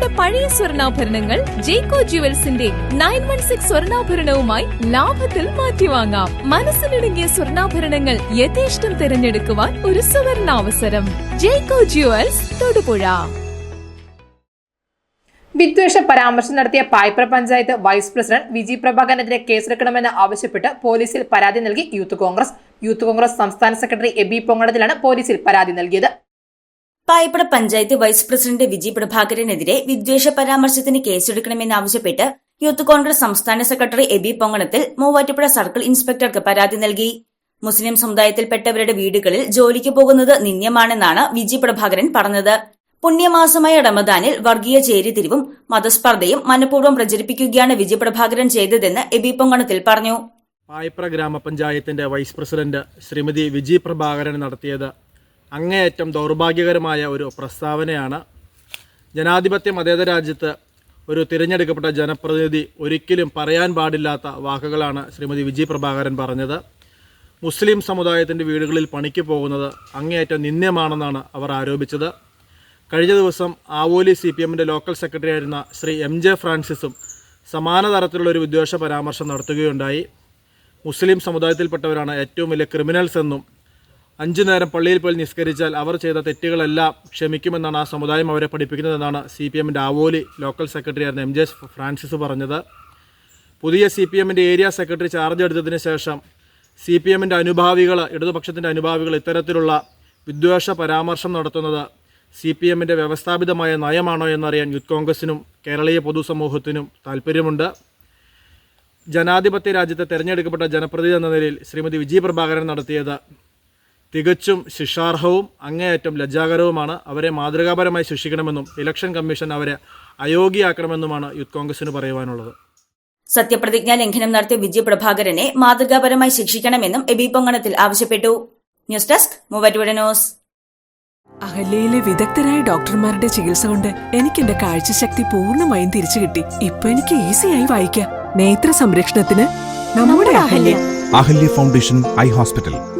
നിങ്ങളുടെ പഴയ സ്വർണാഭരണങ്ങൾ ജേക്കോ ജുവൽസിന്റെ നയൻ വൺ സിക്സ് സ്വർണാഭരണവുമായി ലാഭത്തിൽ മാറ്റിവാങ്ങാം. മനസ്സിലിടുങ്ങിയ സ്വർണാഭരണങ്ങൾ യഥേഷ്ടം തിരഞ്ഞെടുക്കുവാൻ ഒരു സുവർണാവസരം. ജേക്കോ ജുവൽസ് തൊടുപുഴ. വിദ്വേഷ പരാമർശം നടത്തിയ പായ്പ്ര പഞ്ചായത്ത് വൈസ് പ്രസിഡന്റ് വിജി പ്രഭാകരനെതിരെ കേസെടുക്കണമെന്ന് ആവശ്യപ്പെട്ട് പോലീസിൽ പരാതി നൽകി യൂത്ത് കോൺഗ്രസ്. യൂത്ത് കോൺഗ്രസ് സംസ്ഥാന സെക്രട്ടറി എബി പൊങ്ങടത്തിലാണ് പോലീസിൽ പരാതി നൽകിയത്. പായപ്പട പഞ്ചായത്ത് വൈസ് പ്രസിഡന്റ് വിജി പ്രഭാകരനെതിരെ വിദ്വേഷ പരാമർശത്തിന് കേസെടുക്കണമെന്നാവശ്യപ്പെട്ട് യൂത്ത് കോൺഗ്രസ് സംസ്ഥാന സെക്രട്ടറി എബി പൊങ്ങണത്തിൽ മൂവാറ്റുപുഴ സർക്കിൾ ഇൻസ്പെക്ടർക്ക് പരാതി നൽകി. മുസ്ലിം സമുദായത്തിൽപ്പെട്ടവരുടെ വീടുകളിൽ ജോലിക്ക് പോകുന്നത് നിന്ദ്യമാണെന്നാണ് വിജി പ്രഭാകരൻ പറഞ്ഞത്. പുണ്യമാസമായ റമദാനിൽ വർഗീയ ചേരിതിരിവും മതസ്പർദ്ധയും മനഃപൂർവം പ്രചരിപ്പിക്കുകയാണ് വിജി പ്രഭാകരൻ ചെയ്തതെന്ന് എബി പൊങ്ങണത്തിൽ പറഞ്ഞു. പായ്പ്ര ഗ്രാമപഞ്ചായത്തിന്റെ വൈസ് പ്രസിഡന്റ് ശ്രീമതി വിജി പ്രഭാകരൻ നടത്തിയത് അങ്ങേയറ്റം ദൗർഭാഗ്യകരമായ ഒരു പ്രസ്താവനയാണ്. ജനാധിപത്യ മതേതര രാജ്യത്ത് ഒരു തിരഞ്ഞെടുക്കപ്പെട്ട ജനപ്രതിനിധി ഒരിക്കലും പറയാൻ പാടില്ലാത്ത വാക്കുകളാണ് ശ്രീമതി വിജി പ്രഭാകരൻ പറഞ്ഞത്. മുസ്ലിം സമുദായത്തിന്റെ വീടുകളിൽ പണിക്ക് പോകുന്നത് അങ്ങേയറ്റം നിന്ദ്യമാണെന്നാണ് അവർ ആരോപിച്ചത്. കഴിഞ്ഞ ദിവസം ആവോലി സി പി എമ്മിന്റെ ലോക്കൽ സെക്രട്ടറി ആയിരുന്ന ശ്രീ എം ജെ ഫ്രാൻസിസും സമാന തരത്തിലുള്ള ഒരു വിദ്വേഷ പരാമർശം നടത്തുകയുണ്ടായി. മുസ്ലിം സമുദായത്തിൽപ്പെട്ടവരാണ് ഏറ്റവും വലിയ ക്രിമിനൽസ് എന്നും അഞ്ചു നേരം പള്ളിയിൽ പോയി നിസ്കരിച്ചാൽ അവർ ചെയ്ത തെറ്റുകളെല്ലാം ക്ഷമിക്കുമെന്നാണ് ആ സമുദായം അവരെ പഠിപ്പിക്കുന്നതെന്നാണ് സി പി എമ്മിന്റെ ആവോലി ലോക്കൽ സെക്രട്ടറി ആയിരുന്ന എം ജെ ഫ്രാൻസിസ് പറഞ്ഞത്. പുതിയ സി പി എമ്മിന്റെ ഏരിയ സെക്രട്ടറി ചാർജ് എടുത്തതിന് ശേഷം സി പി എമ്മിന്റെ അനുഭാവികൾ ഇടതുപക്ഷത്തിന്റെ അനുഭാവികൾ ഇത്തരത്തിലുള്ള വിദ്വേഷ പരാമർശം നടത്തുന്നത് സി പി എമ്മിന്റെ വ്യവസ്ഥാപിതമായ നയമാണോ എന്നറിയാൻ യൂത്ത് കോൺഗ്രസിനും കേരളീയ പൊതുസമൂഹത്തിനും താല്പര്യമുണ്ട് ജനാധിപത്യ രാജ്യത്തെ തെരഞ്ഞെടുക്കപ്പെട്ട ജനപ്രതിനിധി എന്ന നിലയിൽ ശ്രീമതി വിജയ് പ്രഭാകരൻ നടത്തിയത് തികച്ചും ശിക്ഷാർഹവും അങ്ങേയറ്റം ലജ്ജാകരവുമാണ് അവരെ മാതൃകാപരമായി ശിക്ഷിക്കണമെന്നും ഇലക്ഷൻ കമ്മീഷൻ അവരെ അയോഗ്യയാക്കണമെന്നുമാണ് യൂത്ത് കോൺഗ്രസിന് പറയുവാനുള്ളത്. സത്യപ്രതിജ്ഞാ ലംഘനം നടത്തിയ വിജയ് പ്രഭാകരനെ മാതൃകാപരമായി ശിക്ഷിക്കണമെന്നും എബി പൊങ്ങണത്തിൽ ആവശ്യപ്പെട്ടു. News desk Muvattupuzha news. അഹല്യയിലെ വിദഗ്ധരായ ഡോക്ടർമാരുടെ ചികിത്സ കൊണ്ട് എനിക്ക് എന്റെ കാഴ്ചശക്തി പൂർണമായും തിരിച്ചു കിട്ടി. ഇപ്പൊ എനിക്ക് ഈസിയായി വായിക്കാം. നേത്ര സംരക്ഷണത്തിന് നമ്മുടെ Ahalya. Ahalya foundation eye hospital.